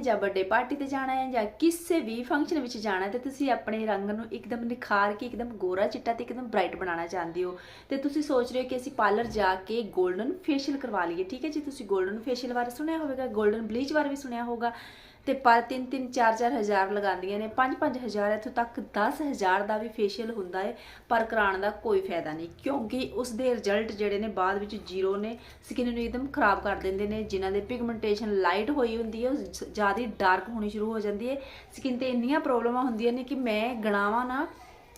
ਜਾਂ birthday party ਤੇ ਜਾਣਾ ਹੈ ਜਾਂ ਕਿਸੇ ਵੀ ਫੰਕਸ਼ਨ ਵਿੱਚ ਜਾਣਾ ਤੇ ਤੁਸੀਂ ਆਪਣੇ ਰੰਗ ਨੂੰ ਇੱਕਦਮ ਨਿਖਾਰ ਕੇ, ਇੱਕਦਮ ਗੋਰਾ ਚਿੱਟਾ ਤੇ ਇੱਕਦਮ ਬ੍ਰਾਈਟ ਬਣਾਉਣਾ ਚਾਹੁੰਦੇ ਹੋ। ਤੇ ਤੁਸੀਂ ਸੋਚ ਰਹੇ ਹੋ ਕਿ ਅਸੀਂ ਪਾਰਲਰ ਜਾ ਕੇ 골ਡਨ ਫੇਸ਼ੀਅਲ ਕਰਵਾ ਲਈਏ, ਠੀਕ ਹੈ ਜੀ? ਤੁਸੀਂ 골ਡਨ ਫੇਸ਼ੀਅਲ ਬਾਰੇ ਸੁਣਿਆ ਹੋਵੇਗਾ 골ਡਨ ਬਲੀਚ ਬਾਰੇ ਵੀ ਸੁਣਿਆ ਹੋਗਾ ਤੇ ਪਰ 3 3 4 4 ਹਜ਼ਾਰ ਲਗਾਉਂਦੀਆਂ ਨੇ। 5 5 ਹਜ਼ਾਰ ਇੱਥੋਂ ਤੱਕ 10 ਹਜ਼ਾਰ ਦਾ ਵੀ ਫੇਸ਼ੀਅਲ ਹੁੰਦਾ ਹੈ ਪਰ ਕਰਾਉਣ ਦਾ ਕੋਈ ਫਾਇਦਾ ਨਹੀਂ, ਕਿਉਂਕਿ ਉਸ ਦੇ ਰਿਜ਼ਲਟ ਜਿਹੜੇ ਨੇ ਬਾਅਦ ਵਿੱਚ ਜ਼ੀਰੋ ਨੇ ਸਕਿਨ ਨੂੰ ਇੱਕਦਮ ਖਰਾਬ ਕਰ ਦਿੰਦੇ ਨੇ, ਜਿਨ੍ਹਾਂ ਦੇ ਪਿਗਮੈਂਟੇਸ਼ਨ ਲਾਈਟ ਹੋਈ ਹੁੰਦੀ ਹੈ ਉਹ ਜ਼ਿਆਦਾ ਡਾਰਕ ਹੋਣੀ ਸ਼ੁਰੂ ਹੋ ਜਾਂਦੀ ਹੈ। ਸਕਿਨ ਤੇ ਇੰਨੀਆਂ ਪ੍ਰੋਬਲਮਾਂ ਹੁੰਦੀਆਂ ਨੇ ਕਿ ਮੈਂ ਗਣਾਵਾਂ ਨਾ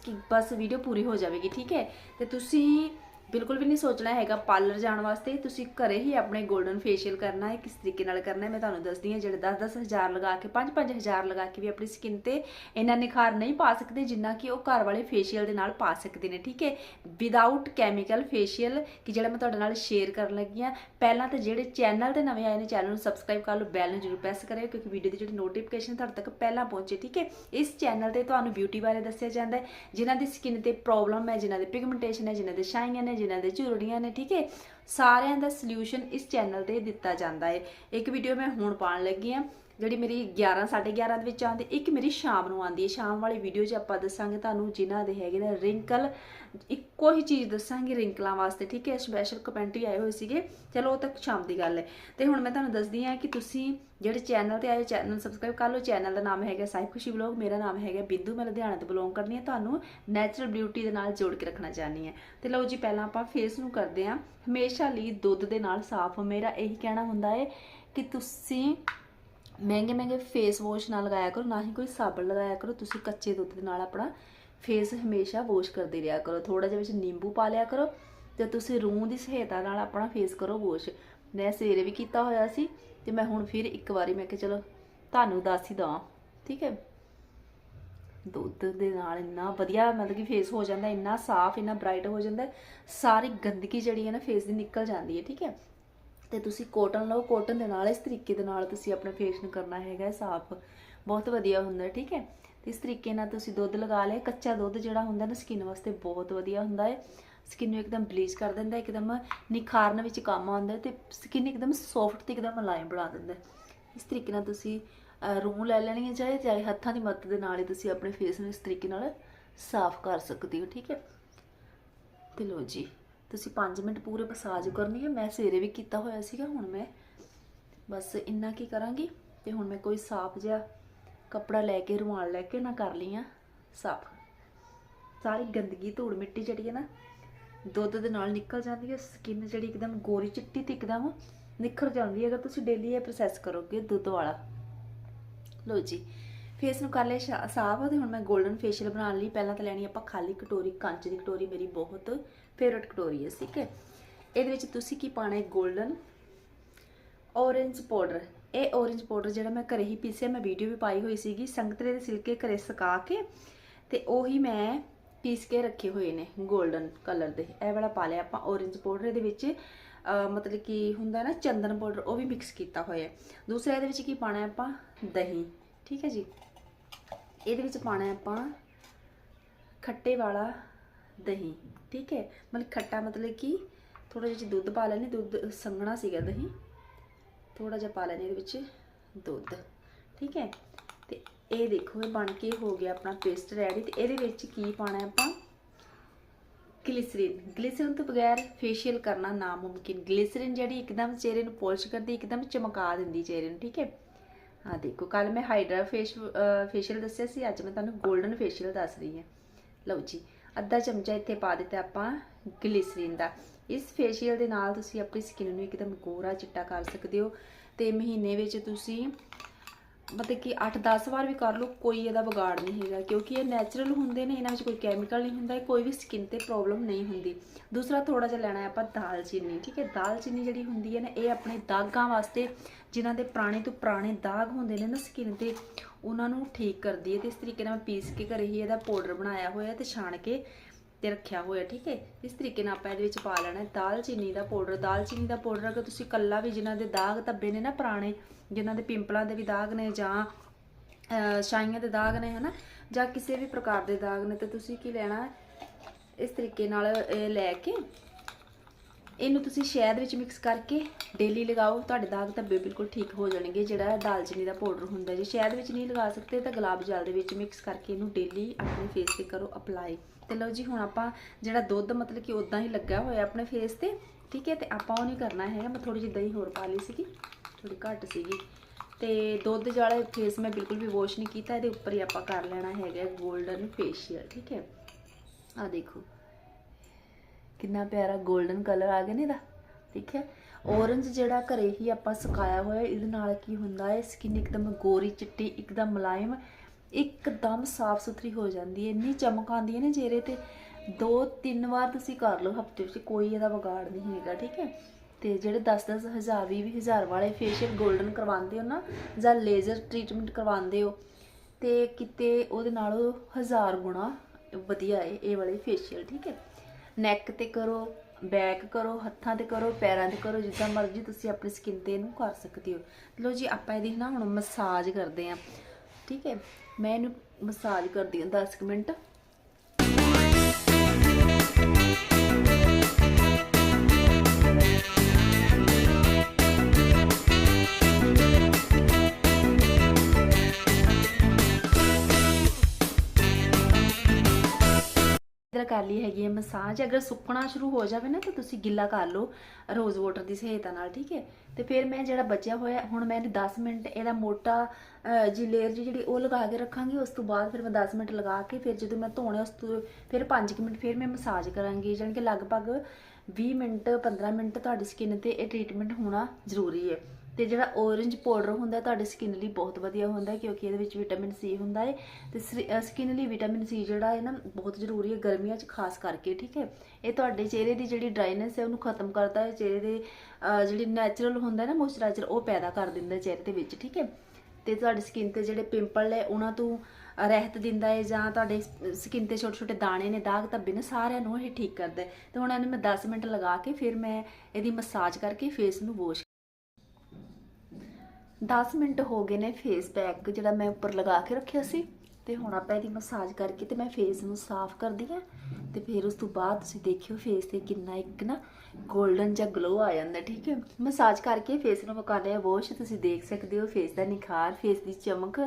ਕਿ ਬਸ ਵੀਡੀਓ ਪੂਰੀ ਹੋ ਜਾਵੇਗੀ, ਠੀਕ ਹੈ? ਤੇ ਤੁਸੀਂ ਬਿਲਕੁਲ ਵੀ ਨਹੀਂ ਸੋਚਣਾ ਹੈਗਾ ਪਾਰਲਰ ਜਾਣ ਵਾਸਤੇ। ਤੁਸੀਂ ਘਰੇ ਹੀ ਆਪਣੇ 골ਡਨ ਫੇਸ਼ੀਅਲ ਕਰਨਾ ਹੈ, ਕਿਸ ਤਰੀਕੇ ਨਾਲ ਕਰਨਾ ਹੈ। ਮੈਂ ਤੁਹਾਨੂੰ ਦੱਸਦੀ ਹਾਂ, ਜਿਹੜੇ 10-10 ਹਜ਼ਾਰ ਲਗਾ ਕੇ 5-5 ਹਜ਼ਾਰ ਲਗਾ ਕੇ ਵੀ ਆਪਣੀ ਸਕਿਨ ਤੇ ਇੰਨਾ ਨਿਖਾਰ ਨਹੀਂ ਪਾ ਸਕਦੇ ਜਿੰਨਾ ਕਿ ਉਹ ਘਰ ਵਾਲੇ ਫੇਸ਼ੀਅਲ ਦੇ ਨਾਲ ਪਾ ਸਕਦੇ ਨੇ, ਠੀਕ ਹੈ? ਵਿਦਆਊਟ ਕੈਮੀਕਲ ਫੇਸ਼ੀਅਲ ਕਿ ਜਿਹੜਾ ਮੈਂ ਤੁਹਾਡੇ ਨਾਲ ਸ਼ੇਅਰ ਕਰਨ ਲੱਗੀ ਹਾਂ। ਪਹਿਲਾਂ ਤਾਂ ਜਿਹੜੇ ਚੈਨਲ ਤੇ ਨਵੇਂ ਆਏ ਨੇ ਚੈਨਲ ਨੂੰ ਸਬਸਕ੍ਰਾਈਬ ਕਰ ਲਓ ਬੈਲ ਨੂੰ ਜ਼ਰੂਰ ਪ੍ਰੈਸ ਕਰਿਓ, ਕਿਉਂਕਿ ਵੀਡੀਓ ਦੀ ਜਿਹੜੀ ਨੋਟੀਫਿਕੇਸ਼ਨ ਤੁਹਾਡੇ ਤੱਕ ਪਹਿਲਾਂ ਪਹੁੰਚੇ, ਠੀਕ ਹੈ? ਇਸ ਚੈਨਲ ਤੇ ਤੁਹਾਨੂੰ ਬਿਊਟੀ ਬਾਰੇ ਦੱਸਿਆ ਜਾਂਦਾ ਹੈ, ਜਿਨ੍ਹਾਂ ਦੀ ਸਕਿਨ ਤੇ ਪ੍ਰੋਬਲਮ ਹੈ, ਜਿਨ੍ਹਾਂ ਦੇ ਪਿਗਮੈਂਟੇਸ਼ਨ ਹੈ, ਜਿਨ੍ਹਾਂ ਦੇ ਸ਼ਾਈਆਂ ਨੇ ਜਿਨ੍ਹਾਂ ਦੇ ਝੁਰੜੀਆਂ ਨੇ, ਠੀਕ ਹੈ? ਸਾਰਿਆਂ ਦਾ ਸੋਲੂਸ਼ਨ ਇਸ ਚੈਨਲ ਤੇ ਦਿੱਤਾ ਜਾਂਦਾ ਹੈ। ਇੱਕ ਵੀਡੀਓ ਮੈਂ ਹੁਣ ਪਾਉਣ ਲੱਗੀ ਹਾਂ। ਜਿਹੜੀ ਮੇਰੀ 11 11:30 ਦੇ ਵਿੱਚ ਆਉਂਦੀ ਇੱਕ ਮੇਰੀ ਸ਼ਾਮ ਨੂੰ ਆਉਂਦੀ ਹੈ। ਸ਼ਾਮ ਵਾਲੀ ਵੀਡੀਓ 'ਚ ਆਪਾਂ ਦੱਸਾਂਗੇ ਤੁਹਾਨੂੰ ਜਿਨ੍ਹਾਂ ਦੇ ਹੈਗੇ ਨੇ ਰਿੰਕਲ ਇੱਕੋ ਹੀ ਚੀਜ਼ ਦੱਸਾਂਗੇ ਰਿੰਕਲਾਂ ਵਾਸਤੇ, ਠੀਕ ਹੈ? ਸਪੈਸ਼ਲ ਕਮੈਂਟ ਹੀ ਆਏ ਹੋਏ ਸੀਗੇ। ਚਲੋ, ਉਹ ਤੱਕ ਸ਼ਾਮ ਦੀ ਗੱਲ ਹੈ। ਤੇ ਹੁਣ ਮੈਂ ਤੁਹਾਨੂੰ ਦੱਸਦੀ ਹਾਂ ਕਿ ਤੁਸੀਂ ਜਿਹੜੇ ਚੈਨਲ ਤੇ ਆਏ ਚੈਨਲ ਸਬਸਕ੍ਰਾਈਬ ਕਰ ਲਓ। ਚੈਨਲ ਦਾ ਨਾਮ ਹੈਗਾ ਸਾਹਿਬ ਖੁਸ਼ੀ ਵਲੌਗ ਮੇਰਾ ਨਾਮ ਹੈਗਾ ਬਿੰਦੂ। ਮੈਂ ਲੁਧਿਆਣਾ ਤੋਂ ਬਿਲੋਂਗ ਕਰਦੀ ਹਾਂ। ਤੁਹਾਨੂੰ ਨੈਚੁਰਲ ਬਿਊਟੀ ਦੇ ਨਾਲ ਜੋੜ ਕੇ ਰੱਖਣਾ ਚਾਹਨੀ ਹਾਂ। ਤੇ ਲਓ ਜੀ, ਪਹਿਲਾਂ ਆਪਾਂ ਫੇਸ ਨੂੰ ਕਰਦੇ ਹਾਂ। ਹਮੇਸ਼ਾ ਲਈ ਦੁੱਧ ਦੇ ਨਾਲ ਸਾਫ਼। ਮੇਰਾ ਇਹੀ ਕਹਿਣਾ ਹੁੰਦਾ ਹੈ ਕਿ ਤੁਸੀਂ ਮਹਿੰਗੇ ਮਹਿੰਗੇ ਫੇਸ ਵਾਸ਼ ਨਾ ਲਗਾਇਆ ਕਰੋ, ਨਾ ਹੀ ਕੋਈ ਸਾਬਣ ਲਗਾਇਆ ਕਰੋ, ਤੁਸੀਂ ਕੱਚੇ ਦੁੱਧ ਦੇ ਨਾਲ ਆਪਣਾ ਫੇਸ ਹਮੇਸ਼ਾ ਵਾਸ਼ ਕਰਦੇ ਰਿਹਾ ਕਰੋ। ਥੋੜਾ ਜਿਹਾ ਵਿੱਚ ਨਿੰਬੂ ਪਾ ਲਿਆ ਕਰੋ ਤੇ ਤੁਸੀਂ ਰੂਹ ਦੀ ਸਹਾਇਤਾ ਨਾਲ ਆਪਣਾ ਫੇਸ ਕਰੋ ਵਾਸ਼ ਮੈਂ ਸਵੇਰੇ ਵੀ ਕੀਤਾ ਹੋਇਆ ਸੀ ਤੇ ਮੈਂ ਹੁਣ ਫਿਰ ਇੱਕ ਵਾਰੀ ਮੈਂ ਕਿਹਾ ਚਲੋ ਤੁਹਾਨੂੰ ਦੱਸ ਹੀ ਦਵਾਂ, ਠੀਕ ਹੈ। ਦੁੱਧ ਦੇ ਨਾਲ ਇੰਨਾ ਵਧੀਆ ਮਤਲਬ ਕਿ ਫੇਸ ਹੋ ਜਾਂਦਾ, ਇੰਨਾ ਸਾਫ਼, ਇੰਨਾ ਬ੍ਰਾਈਟ ਹੋ ਜਾਂਦਾ, ਸਾਰੀ ਗੰਦਗੀ ਜਿਹੜੀ ਹੈ ਨਾ ਫੇਸ ਦੀ ਨਿਕਲ ਜਾਂਦੀ ਹੈ, ਠੀਕ ਹੈ। ਤੇ ਤੁਸੀਂ ਕੋਟਨ ਲਓ ਕੋਟਨ ਦੇ ਨਾਲ ਇਸ ਤਰੀਕੇ ਦੇ ਨਾਲ ਤੁਸੀਂ ਆਪਣੇ ਫੇਸ ਨੂੰ ਕਰਨਾ ਹੈਗਾ ਸਾਫ਼। ਬਹੁਤ ਵਧੀਆ ਹੁੰਦਾ ਠੀਕ ਹੈ? ਤੇ ਇਸ ਤਰੀਕੇ ਨਾਲ ਤੁਸੀਂ ਦੁੱਧ ਲਗਾ ਲਿਆ ਕੱਚਾ ਦੁੱਧ ਜਿਹੜਾ ਹੁੰਦਾ ਨਾ ਸਕਿਨ ਵਾਸਤੇ ਬਹੁਤ ਵਧੀਆ ਹੁੰਦਾ ਹੈ। ਸਕਿਨ ਨੂੰ ਇੱਕਦਮ ਬਲੀਚ ਕਰ ਦਿੰਦਾ ਇੱਕਦਮ ਨਿਖਾਰਨ ਵਿੱਚ ਕੰਮ ਆਉਂਦਾ ਹੈ ਤੇ ਸਕਿਨ ਇੱਕਦਮ ਸੌਫਟ ਤੇ ਇੱਕਦਮ ਮੁਲਾਇਮ ਬਣਾ ਦਿੰਦਾ ਇਸ ਤਰੀਕੇ ਨਾਲ ਤੁਸੀਂ ਅਹ, ਲੈ ਲੈਣੀ ਹੈ ਚਾਹੇ ਚਾਹੇ ਹੱਥਾਂ ਦੀ ਮਦਦ ਦੇ ਨਾਲ ਹੀ ਤੁਸੀਂ ਆਪਣੇ ਫੇਸ ਨੂੰ ਇਸ ਤਰੀਕੇ ਨਾਲ ਸਾਫ਼ ਕਰ ਸਕਦੇ ਹੋ ਠੀਕ ਹੈ? ਤੇ ਲੋ ਜੀ। ਤੁਸੀਂ 5 ਮਿੰਟ ਪੂਰੇ ਮਸਾਜ ਕਰਨੀ ਹੈ। ਮੈਂ ਸਵੇਰੇ ਵੀ ਕੀਤਾ ਹੋਇਆ ਸੀਗਾ, ਹੁਣ ਮੈਂ ਬਸ ਇੰਨਾ ਕੀ ਕਰਾਂਗੀ ਤੇ ਹੁਣ ਮੈਂ ਕੋਈ ਸਾਫ਼ ਜਿਹਾ ਕੱਪੜਾ ਲੈ ਕੇ, ਰੁਮਾਲ ਲੈ ਕੇ ਨਾ ਕਰ ਲਈਆਂ ਸਾਫ਼। ਸਾਰੀ ਗੰਦਗੀ, ਧੂੜ ਮਿੱਟੀ ਜਿਹੜੀ ਹੈ ਨਾ, ਦੁੱਧ ਦੇ ਨਾਲ ਨਿਕਲ ਜਾਂਦੀ ਹੈ, ਸਕਿਨ ਜਿਹੜੀ ਇੱਕਦਮ ਗੋਰੀ ਚਿੱਟੀ ਤੇ ਇੱਕਦਮ ਨਿਖਰ ਜਾਂਦੀ ਹੈ। ਅਗਰ ਤੁਸੀਂ ਡੇਲੀ ਇਹ ਪ੍ਰੋਸੈਸ ਕਰੋਗੇ ਦੁੱਧ ਵਾਲਾ। ਲੋ ਜੀ ਫੇਸ ਨੂੰ ਕਰ ਲਿਆ ਸਾਫ਼ ਤੇ ਹੁਣ ਮੈਂ 골ਡਨ ਫੇਸ਼ੀਅਲ ਬਣਾਉਣ ਲਈ ਪਹਿਲਾਂ ਤਾਂ ਲੈਣੀ ਆਪਾਂ ਖਾਲੀ ਕਟੋਰੀ, ਕੰਚ ਦੀ ਕਟੋਰੀ ਮੇਰੀ ਬਹੁਤ ਫੇਵਰਟ ਕਟੋਰੀ ਹੈ ਠੀਕ ਹੈ। ਇਹਦੇ ਵਿੱਚ ਤੁਸੀਂ ਕੀ ਪਾਣਾ ਹੈ? 골ਡਨ ਔਰੇਂਜ ਪਾਊਡਰ ਇਹ ਔਰੇਂਜ ਪਾਊਡਰ ਜਿਹੜਾ ਮੈਂ ਘਰੇ ਹੀ ਪੀਸਿਆ, ਮੈਂ ਵੀਡੀਓ ਵੀ ਪਾਈ ਹੋਈ ਸੀਗੀ, ਸੰਗਤਰੇ ਦੇ ਸਿਲਕੇ ਘਰੇ ਸੁਕਾ ਕੇ ਤੇ ਉਹੀ ਮੈਂ ਪੀਸ ਕੇ ਰੱਖੇ ਹੋਏ ਨੇ 골ਡਨ ਕਲਰ ਦੇ। ਇਹ ਵਾਲਾ ਪਾ ਲਿਆ ਆਪਾਂ ਔਰੇਂਜ ਪਾਊਡਰ ਇਹਦੇ ਵਿੱਚ ਮਤਲਬ ਕਿ ਹੁੰਦਾ ਨਾ ਚੰਦਨ ਪਾਊਡਰ ਉਹ ਵੀ ਮਿਕਸ ਕੀਤਾ ਹੋਇਆ ਦੂਸਰਾ ਇਹਦੇ ਵਿੱਚ ਕੀ ਪਾਣਾ ਆਪਾਂ? ਦਹੀਂ, ਠੀਕ ਹੈ ਜੀ। ਇਹਦੇ ਵਿੱਚ ਪਾਣਾ ਆਪਾਂ ਖੱਟੇ ਵਾਲਾ ਦਹੀਂ, ਠੀਕ ਹੈ? ਮਤਲਬ ਖੱਟਾ ਮਤਲਬ ਕਿ ਥੋੜਾ ਜਿਹਾ ਦੁੱਧ ਪਾ ਲੈਣੇ ਦੁੱਧ ਸੰਘਣਾ ਸੀਗਾ ਦਹੀਂ ਥੋੜਾ ਜਿਹਾ ਪਾ ਲੈਣੇ ਇਹਦੇ ਵਿੱਚ ਦੁੱਧ, ਠੀਕ ਹੈ? ਤੇ ਇਹ ਦੇਖੋ, ਇਹ ਬਣ ਕੇ ਹੋ ਗਿਆ ਆਪਣਾ ਪੇਸਟ ਰੈਡੀ ਤੇ ਇਹਦੇ ਵਿੱਚ ਕੀ ਪਾਣਾ ਹੈ ਆਪਾਂ? ਗਲਿਸਰੀਨ ਗਲਿਸਰੀਨ ਤੋਂ ਬਗੈਰ ਫੇਸ਼ੀਅਲ ਕਰਨਾ ਨਾਮੁਮਕਿਨ। ਗਲਿਸਰੀਨ ਜਿਹੜੀ ਇੱਕਦਮ ਚਿਹਰੇ ਨੂੰ ਪੋਲਿਸ਼ ਕਰਦੀ, ਇੱਕਦਮ ਚਮਕਾ ਦਿੰਦੀ ਚਿਹਰੇ ਨੂੰ, ਠੀਕ ਹੈ? ਹਾਂ ਦੇਖੋ ਕੱਲ ਮੈਂ ਹਾਈਡਰਾ ਫੇਸ਼ ਫੇਸ਼ੀਅਲ ਦੱਸਿਆ ਸੀ, ਅੱਜ ਮੈਂ ਤੁਹਾਨੂੰ 골ਡਨ ਫੇਸ਼ੀਅਲ ਦੱਸ ਰਹੀ ਹਾਂ। ਲਓ ਜੀ, ਅੱਧਾ ਚਮਚਾ ਇੱਥੇ ਪਾ ਦਿੱਤਾ ਆਪਾਂ ਗਲਿਸਰੀਨ ਦਾ। ਇਸ ਫੇਸ਼ੀਅਲ ਦੇ ਨਾਲ ਤੁਸੀਂ ਆਪਣੀ ਸਕਿਨ ਨੂੰ ਇੱਕਦਮ ਗੋਰਾ ਚਿੱਟਾ ਕਰ ਸਕਦੇ ਹੋ ਤੇ ਮਹੀਨੇ ਵਿੱਚ ਤੁਸੀਂ ਮਤਲਬ ਕਿ 8-10 ਵਾਰ ਵੀ ਕਰ ਲਓ, ਕੋਈ ਇਹਦਾ ਵਿਗਾੜ ਨਹੀਂ ਹੈਗਾ, ਕਿਉਂਕਿ ਇਹ ਨੈਚੁਰਲ ਹੁੰਦੇ ਨੇ, ਇਹਨਾਂ ਵਿੱਚ ਕੋਈ ਕੈਮੀਕਲ ਨਹੀਂ ਹੁੰਦਾ ਕੋਈ ਵੀ ਸਕਿਨ ਤੇ ਪ੍ਰੋਬਲਮ ਨਹੀਂ ਹੁੰਦੀ। ਦੂਸਰਾ ਥੋੜਾ ਜਿਹਾ ਲੈਣਾ ਹੈ ਆਪਾਂ ਦਾਲਚੀਨੀ ਠੀਕ ਹੈ? ਦਾਲਚੀਨੀ ਜਿਹੜੀ ਹੁੰਦੀ ਹੈ ਨਾ, ਇਹ ਆਪਣੇ ਦਾਗਾਂ ਵਾਸਤੇ, ਜਿਨ੍ਹਾਂ ਦੇ ਪੁਰਾਣੇ ਤੋਂ ਪੁਰਾਣੇ ਦਾਗ ਹੁੰਦੇ ਨੇ ਨਾ ਸਕਿਨ ਤੇ, ਉਹਨਾਂ ਨੂੰ ਠੀਕ ਕਰਦੀ ਹੈ ਤੇ ਇਸ ਤਰੀਕੇ ਨਾਲ ਪੀਸ ਕੇ ਘਰੇ ਹੀ ਇਹਦਾ ਪਾਊਡਰ ਬਣਾਇਆ ਹੋਇਆ ਤੇ ਛਾਣ ਕੇ ਤੇ ਰੱਖਿਆ ਹੋਇਆ ਠੀਕ ਹੈ? ਇਸ ਤਰੀਕੇ ਨਾਲ ਆਪਾਂ ਇਹਦੇ ਵਿੱਚ ਪਾ ਲੈਣਾ ਹੈ ਦਾਲਚੀਨੀ ਦਾ ਪਾਊਡਰ। ਦਾਲਚੀਨੀ ਦਾ ਪਾਊਡਰ ਅਗਰ ਤੁਸੀਂ ਕੱਲਾ ਵੀ ਜਿਨ੍ਹਾਂ ਦੇ ਦਾਗ ਧੱਬੇ ਨੇ ਨਾ ਪੁਰਾਣੇ ਜਿਨ੍ਹਾਂ ਦੇ ਪਿੰਪਲਾਂ ਦੇ ਵੀ ਦਾਗ ਨੇ ਜਾਂ ਅਹ, ਛਾਈਆਂ ਦੇ ਦਾਗ ਨੇ ਹਨਾ? ਜਾਂ ਕਿਸੇ ਵੀ ਪ੍ਰਕਾਰ ਦੇ ਦਾਗ ਨੇ ਤੇ ਤੁਸੀਂ ਕੀ ਲੈਣਾ ਇਸ ਤਰੀਕੇ ਨਾਲ ਇਹ ਲੈ ਕੇ ਇਹਨੂੰ ਤੁਸੀਂ ਸ਼ਹਿਦ ਵਿੱਚ ਮਿਕਸ ਕਰਕੇ ਡੇਲੀ ਲਗਾਓ, ਤੁਹਾਡੇ ਦਾਗ ਧੱਬੇ ਬਿਲਕੁਲ ਠੀਕ ਹੋ ਜਾਣਗੇ। ਜਿਹੜਾ ਦਾਲਚੀਨੀ ਦਾ ਪਾਊਡਰ ਹੁੰਦਾ ਜੇ ਸ਼ਹਿਦ ਵਿੱਚ ਨਹੀਂ ਲਗਾ ਸਕਦੇ, ਤਾਂ ਗੁਲਾਬ ਜਲ ਦੇ ਵਿੱਚ ਮਿਕਸ ਕਰਕੇ ਇਹਨੂੰ ਡੇਲੀ ਆਪਣੇ ਫੇਸ ਤੇ ਕਰੋ ਅਪਲਾਈ ਤੇ ਲਓ ਜੀ, ਹੁਣ ਆਪਾਂ ਜਿਹੜਾ ਦੁੱਧ ਮਤਲਬ ਕਿ ਉਦਾਂ ਹੀ ਲੱਗਾ ਹੋਇਆ ਆਪਣੇ ਫੇਸ ਤੇ, ਠੀਕ ਹੈ, ਤੇ ਆਪਾਂ ਉਹ ਨਹੀਂ ਕਰਨਾ ਹੈਗਾ ਮੈਂ ਥੋੜੀ ਜਿਹੀ ਦਹੀਂ ਹੋਰ ਪਾ ਲਈ ਸੀਗੀ ਥੋੜੀ ਘੱਟ ਸੀਗੀ। ਤੇ ਦੁੱਧ ਵਾਲਾ ਫੇਸ ਮੈਂ ਬਿਲਕੁਲ ਵੀ ਵਾਸ਼ ਨਹੀਂ ਕੀਤਾ, ਇਹਦੇ ਉੱਪਰ ਹੀ ਆਪਾਂ ਕਰ ਲੈਣਾ ਹੈਗਾ 골ਡਨ ਫੇਸ਼ੀਅਲ ਠੀਕ ਹੈ। ਆ ਦੇਖੋ। ਕਿੰਨਾ ਪਿਆਰਾ 골ਡਨ ਕਲਰ ਆ ਗਿਆ ਨੇ ਇਹਦਾ, ਠੀਕ ਹੈ? ਔਰੰਜ ਜਿਹੜਾ ਘਰੇ ਹੀ ਆਪਾਂ ਸੁਕਾਇਆ ਹੋਇਆ, ਇਹਦੇ ਨਾਲ ਕੀ ਹੁੰਦਾ ਹੈ? ਸਕਿਨ ਇੱਕਦਮ ਗੋਰੀ, ਚਿੱਟੀ, ਇੱਕਦਮ ਮੁਲਾਇਮ, ਇੱਕਦਮ ਸਾਫ਼ ਸੁਥਰੀ ਹੋ ਜਾਂਦੀ ਹੈ। ਇੰਨੀ ਚਮਕ ਆਉਂਦੀ ਹੈ ਨਾ ਚਿਹਰੇ ਤੇ। ਦੋ ਤਿੰਨ ਵਾਰ ਤੁਸੀਂ ਕਰ ਲਓ ਹਫ਼ਤੇ ਵਿੱਚ, ਕੋਈ ਇਹਦਾ ਵਿਗਾੜ ਨਹੀਂ ਹੈਗਾ, ਠੀਕ ਹੈ? ਤੇ ਜਿਹੜੇ 10-10 ਹਜ਼ਾਰ 20 ਹਜ਼ਾਰ ਵਾਲੇ ਫੇਸ਼ੀਅਲ 골ਡਨ ਕਰਵਾਉਂਦੇ ਹੋ ਨਾ, ਜਾਂ ਲੇਜ਼ਰ ਟ੍ਰੀਟਮੈਂਟ ਕਰਵਾਉਂਦੇ ਹੋ, ਤੇ ਕਿਤੇ ਉਹਦੇ ਨਾਲੋਂ ਹਜ਼ਾਰ ਗੁਣਾ ਵਧੀਆ ਹੈ ਇਹ ਵਾਲੇ ਫੇਸ਼ੀਅਲ ਠੀਕ ਹੈ? ਨੈਕ ਤੇ ਕਰੋ ਬੈਕ ਕਰੋ, ਹੱਥਾਂ ਤੇ ਕਰੋ, ਪੈਰਾਂ ਤੇ ਕਰੋ, ਜਿੱਦਾਂ ਮਰਜ਼ੀ ਤੁਸੀਂ ਆਪਣੀ ਸਕਿਨ ਤੇ ਇਹਨੂੰ ਕਰ ਸਕਦੇ ਹੋ। ਲੋ ਜੀ, ਆਪਾਂ ਇਹਦੀ ਨਾ ਹੁਣ ਮਸਾਜ ਕਰਦੇ ਆਂ ਠੀਕ ਹੈ? ਮੈਂ ਇਹਨੂੰ ਮਸਾਜ ਕਰਦੀ ਹਾਂ 10 ਕੁ ਮਿੰਟ। ਕਰ ਲਈ ਹੈਗੀ ਹੈ ਮਸਾਜ, ਅਗਰ ਸੁੱਕਣਾ ਸ਼ੁਰੂ ਹੋ ਜਾਵੇ ਨਾ, ਤਾਂ ਤੁਸੀਂ ਗਿੱਲਾ ਕਰ ਲਓ ਰੋਜ਼ ਵਾਟਰ ਦੀ ਸਹਾਇਤਾ ਨਾਲ, ਠੀਕ ਹੈ? ਤੇ ਫਿਰ ਮੈਂ ਜਿਹੜਾ ਬਚਿਆ ਹੋਇਆ, ਹੁਣ ਮੈਂ ਇਹਨੂੰ 10 ਮਿੰਟ, ਇਹਦਾ ਮੋਟਾ ਜੀ ਲੇਅਰ ਜਿਹੜੀ ਉਹ ਲਗਾ ਕੇ ਰੱਖਾਂਗੀ, ਉਸ ਤੋਂ ਬਾਅਦ ਫਿਰ ਮੈਂ 10 ਮਿੰਟ ਲਗਾ ਕੇ ਫਿਰ ਜਦੋਂ ਮੈਂ ਧੋਣਾ, ਉਸ ਤੋਂ ਫਿਰ 5 ਮਿੰਟ ਫਿਰ ਮੈਂ ਮਸਾਜ ਕਰਾਂਗੀ, ਜਾਣੀ ਕਿ ਲਗਭਗ 20 ਮਿੰਟ 15 ਮਿੰਟ ਤੁਹਾਡੀ ਸਕਿਨ ਤੇ ਇਹ ਟ੍ਰੀਟਮੈਂਟ ਹੋਣਾ ਜ਼ਰੂਰੀ ਹੈ। ਤੇ ਜਿਹੜਾ orange ਪਾਊਡਰ ਹੁੰਦਾ ਤੁਹਾਡੇ ਸਕਿਨ ਲਈ ਬਹੁਤ ਵਧੀਆ ਹੁੰਦਾ ਕਿਉਂਕਿ ਇਹਦੇ ਵਿੱਚ ਵਿਟਾਮਿਨ ਸੀ ਹੁੰਦਾ ਹੈ। ਤੇ ਸਕਿਨ ਲਈ ਵਿਟਾਮਿਨ ਸੀ ਜਿਹੜਾ ਹੈ ਨਾ, ਬਹੁਤ ਜ਼ਰੂਰੀ ਹੈ ਗਰਮੀਆਂ 'ਚ ਖਾਸ ਕਰਕੇ, ਠੀਕ ਹੈ? ਇਹ ਤੁਹਾਡੇ ਚਿਹਰੇ ਦੀ ਜਿਹੜੀ ਡਰਾਈਨੈਸ ਹੈ, ਉਹਨੂੰ ਖਤਮ ਕਰਦਾ ਹੈ, ਚਿਹਰੇ ਦੇ ਜਿਹੜੀ ਨੈਚੁਰਲ ਹੁੰਦਾ ਨਾ ਮੋਇਸਚਰਾਈਜ਼ਰ ਉਹ ਪੈਦਾ ਕਰ ਦਿੰਦਾ ਚਿਹਰੇ ਦੇ ਵਿੱਚ, ਠੀਕ ਹੈ? ਤੇ ਤੁਹਾਡੀ ਸਕਿਨ ਤੇ ਜਿਹੜੇ ਪਿੰਪਲ ਹੈ, ਉਹਨਾਂ ਤੋਂ ਰਹਿਤ ਦਿੰਦਾ ਹੈ ਜਾਂ ਤੁਹਾਡੇ ਸਕਿਨ ਤੇ ਛੋਟੇ ਛੋਟੇ ਦਾਣੇ ਨੇ, ਦਾਗ ਧੱਬੇ ਨੇ, ਸਾਰਿਆਂ ਨੂੰ ਇਹ ਠੀਕ ਕਰਦਾ ਹੈ। ਤੇ ਹੁਣ ਇਹਨੂੰ ਮੈਂ 10 ਮਿੰਟ ਲਗਾ ਕੇ ਫਿਰ ਮੈਂ ਇਹਦੀ ਮਸਾਜ ਕਰਕੇ ਫੇਸ ਨੂੰ ਵਾਸ਼ 10 ਮਿੰਟ ਹੋ ਗਏ ਨੇ ਫੇਸ ਪੈਕ ਜਿਹੜਾ ਮੈਂ ਉੱਪਰ ਲਗਾ ਕੇ ਰੱਖਿਆ ਸੀ ਤੇ ਹੁਣ ਆਪਾਂ ਇਹਦੀ ਮਸਾਜ ਕਰਕੇ ਤੇ ਮੈਂ ਫੇਸ ਨੂੰ ਸਾਫ਼ ਕਰਦੀ ਆ ਤੇ ਫਿਰ ਉਸ ਤੋਂ ਬਾਅਦ ਤੁਸੀਂ ਦੇਖਿਓ ਫੇਸ ਤੇ ਕਿੰਨਾ ਇੱਕ ਨਾ 골ਡਨ ਜਿਹਾ ਗਲੋ ਆ ਜਾਂਦਾ, ਠੀਕ ਹੈ? ਮਸਾਜ ਕਰਕੇ ਫੇਸ ਨੂੰ ਪਕਾ ਲਿਆ ਵਾਸ਼ ਤੁਸੀਂ ਦੇਖ ਸਕਦੇ ਹੋ ਫੇਸ ਦਾ ਨਿਖਾਰ ਫੇਸ ਦੀ ਚਮਕ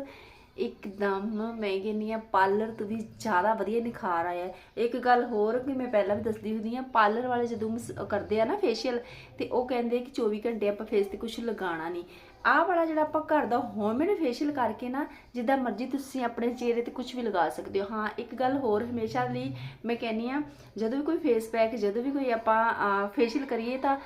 ਇੱਕਦਮ ਮੈਂ ਕਹਿੰਦੀ ਆ ਪਾਰਲਰ ਤੋਂ ਵੀ ਜ਼ਿਆਦਾ ਵਧੀਆ ਨਿਖਾਰ ਆਇਆ। ਇੱਕ ਗੱਲ ਹੋਰ ਕਿ ਮੈਂ ਪਹਿਲਾਂ ਵੀ ਦੱਸਦੀ ਹੁੰਦੀ ਆ ਪਾਰਲਰ ਵਾਲੇ ਜਦੋਂ ਮਸ- ਕਰਦੇ ਆ ਨਾ ਫੇਸ਼ੀਅਲ ਤੇ ਉਹ ਕਹਿੰਦੇ ਕਿ 24 ਘੰਟੇ ਆਪਾਂ ਫੇਸ ਤੇ ਕੁਝ ਲਗਾਉਣਾ ਨਹੀਂ। ਆਹ ਵਾਲਾ ਜਿਹੜਾ ਆਪਾਂ ਘਰ ਦਾ ਹੋਮਮੇਡ ਫੇਸ਼ੀਅਲ ਕਰਕੇ ਨਾ, ਜਿੱਦਾਂ ਮਰਜ਼ੀ ਤੁਸੀਂ ਆਪਣੇ ਚਿਹਰੇ ਤੇ ਕੁਝ ਵੀ ਲਗਾ ਸਕਦੇ ਹੋ। ਹਾਂ, ਇੱਕ ਗੱਲ ਹੋਰ ਹਮੇਸ਼ਾ ਲਈ ਮੈਂ ਕਹਿੰਨੀ ਆ ਜਦੋਂ ਵੀ ਕੋਈ ਫੇਸ ਪੈਕ ਜਦੋਂ ਵੀ ਕੋਈ ਆਪਾਂ ਫੇਸ਼ੀਅਲ ਕਰੀਏ ਤਾਂ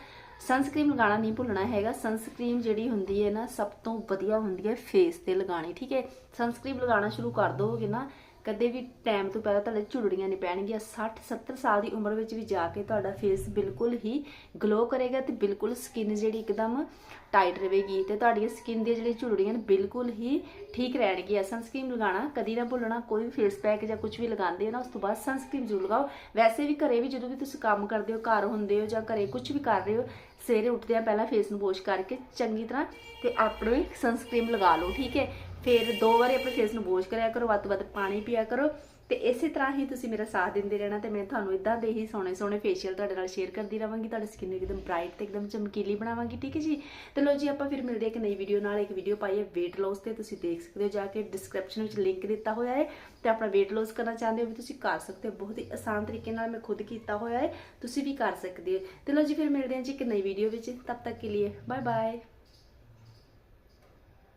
ਸਨਸਕ੍ਰੀਨ ਲਗਾਉਣਾ ਨਹੀਂ ਭੁੱਲਣਾ ਹੈਗਾ। ਸਨਸਕ੍ਰੀਨ ਜਿਹੜੀ ਹੁੰਦੀ ਹੈ ਨਾ, ਸਭ ਤੋਂ ਵਧੀਆ ਹੁੰਦੀ ਹੈ ਫੇਸ ਤੇ ਲਗਾਣੀ ਠੀਕ ਹੈ? ਸਨਸਕ੍ਰੀਨ ਲਗਾਉਣਾ ਸ਼ੁਰੂ ਕਰ ਦੋਗੇ ਨਾ ਕਦੇ ਵੀ ਟਾਈਮ ਤੋਂ ਪਹਿਲਾਂ ਤੁਹਾਡੇ ਝੁਰੜੀਆਂ ਨਹੀਂ ਪੈਣਗੀਆਂ। 60 70 ਸਾਲ ਦੀ ਉਮਰ ਵਿੱਚ ਵੀ ਜਾ ਕੇ ਤੁਹਾਡਾ ਫੇਸ ਬਿਲਕੁਲ ਹੀ ਗਲੋ ਕਰੇਗਾ ਤੇ ਬਿਲਕੁਲ ਸਕਿਨ ਜਿਹੜੀ ਇੱਕਦਮ ਟਾਈਟ ਰਹੇਗੀ ਤੇ ਤੁਹਾਡੀਆਂ ਸਕਿਨ ਦੀਆਂ ਜਿਹੜੀਆਂ ਝੁਰੜੀਆਂ ਨੇ ਬਿਲਕੁਲ ਹੀ ਠੀਕ ਰਹਿਣਗੀਆਂ। ਸਨਸਕ੍ਰੀਨ ਲਗਾਉਣਾ, ਕਦੀ ਨਾ ਭੁੱਲਣਾ, ਕੋਈ ਵੀ ਫੇਸ ਪੈਕ ਜਾਂ ਕੁਝ ਵੀ ਲਗਾਉਂਦੇ ਹੋ ਨਾ, ਉਸ ਤੋਂ ਬਾਅਦ ਸਨਸਕ੍ਰੀਨ ਜ਼ਰੂਰ ਲਗਾਓ। ਵੈਸੇ ਵੀ ਘਰੇ ਵੀ ਜਦੋਂ ਵੀ ਤੁਸੀਂ ਕੰਮ ਕਰਦੇ ਹੋ, ਘਰ ਹੁੰਦੇ ਹੋ ਜਾਂ ਘਰੇ ਕੁਝ ਵੀ ਕਰ ਰਹੇ ਹੋ, ਸਵੇਰੇ ਉੱਠਦੇ ਆ ਪਹਿਲਾਂ ਫੇਸ ਨੂੰ ਵਾਸ਼ ਕਰਕੇ ਚੰਗੀ ਤਰ੍ਹਾਂ ਤੇ ਆਪਣੇ ਸਨਸਕ੍ਰੀਮ ਲਗਾ ਲਓ, ਠੀਕ ਹੈ? ਫਿਰ ਦੋ ਵਾਰੀ ਆਪਣੇ ਫੇਸ ਨੂੰ ਵਾਸ਼ ਕਰਿਆ ਕਰੋ, ਵੱਧ ਤੋਂ ਵੱਧ ਪਾਣੀ ਪੀਆ ਕਰੋ ਤੇ ਇਸੇ ਤਰ੍ਹਾਂ ਹੀ ਤੁਸੀਂ ਮੇਰਾ ਸਾਥ ਦਿੰਦੇ ਰਹਿਣਾ ਤੇ ਮੈਂ ਤੁਹਾਨੂੰ ਇਦਾਂ ਦੇ ਹੀ ਸੋਹਣੇ ਸੋਹਣੇ ਫੇਸ਼ੀਅਲ ਤੁਹਾਡੇ ਨਾਲ ਸ਼ੇਅਰ ਕਰਦੀ ਰਵਾਂਗੀ, ਤੁਹਾਡੀ ਸਕਿਨ ਨੂੰ ਇੱਕਦਮ ਬ੍ਰਾਈਟ ਤੇ ਇੱਕਦਮ ਚਮਕੀਲੀ ਬਣਾਵਾਂਗੀ, ਠੀਕ ਹੈ ਜੀ? ਤੇ ਲੋ ਜੀ, ਆਪਾਂ ਫਿਰ ਮਿਲਦੇ ਹਾਂ ਇੱਕ ਨਈ ਵੀਡੀਓ ਨਾਲ, ਇੱਕ ਵੀਡੀਓ ਪਾਈ ਹੈ weight loss ਤੇ, ਤੁਸੀਂ ਦੇਖ ਸਕਦੇ ਹੋ ਜਾ ਕੇ ਡਿਸਕ੍ਰਿਪਸ਼ਨ ਵਿੱਚ ਲਿੰਕ ਦਿੱਤਾ ਹੋਇਆ ਹੈ ਤੇ ਆਪਣਾ weight loss ਕਰਨਾ ਚਾਹੁੰਦੇ ਹੋ ਵੀ ਤੁਸੀਂ ਕਰ ਸਕਦੇ ਹੋ, ਬਹੁਤ ਹੀ ਆਸਾਨ ਤਰੀਕੇ ਨਾਲ ਮੈਂ ਖੁਦ ਕੀਤਾ ਹੋਇਆ ਹੈ, ਤੁਸੀਂ ਵੀ ਕਰ ਸਕਦੇ ਹੋ। ਤੇ ਲੋ ਜੀ, ਫਿਰ ਮਿਲਦੇ ਹਾਂ ਜੀ ਇੱਕ ਨਈ ਵੀਡੀਓ ਵਿੱਚ, ਤਬ ਤੱਕ ਕੇ ਲਈ ਬਾਏ ਬਾਏ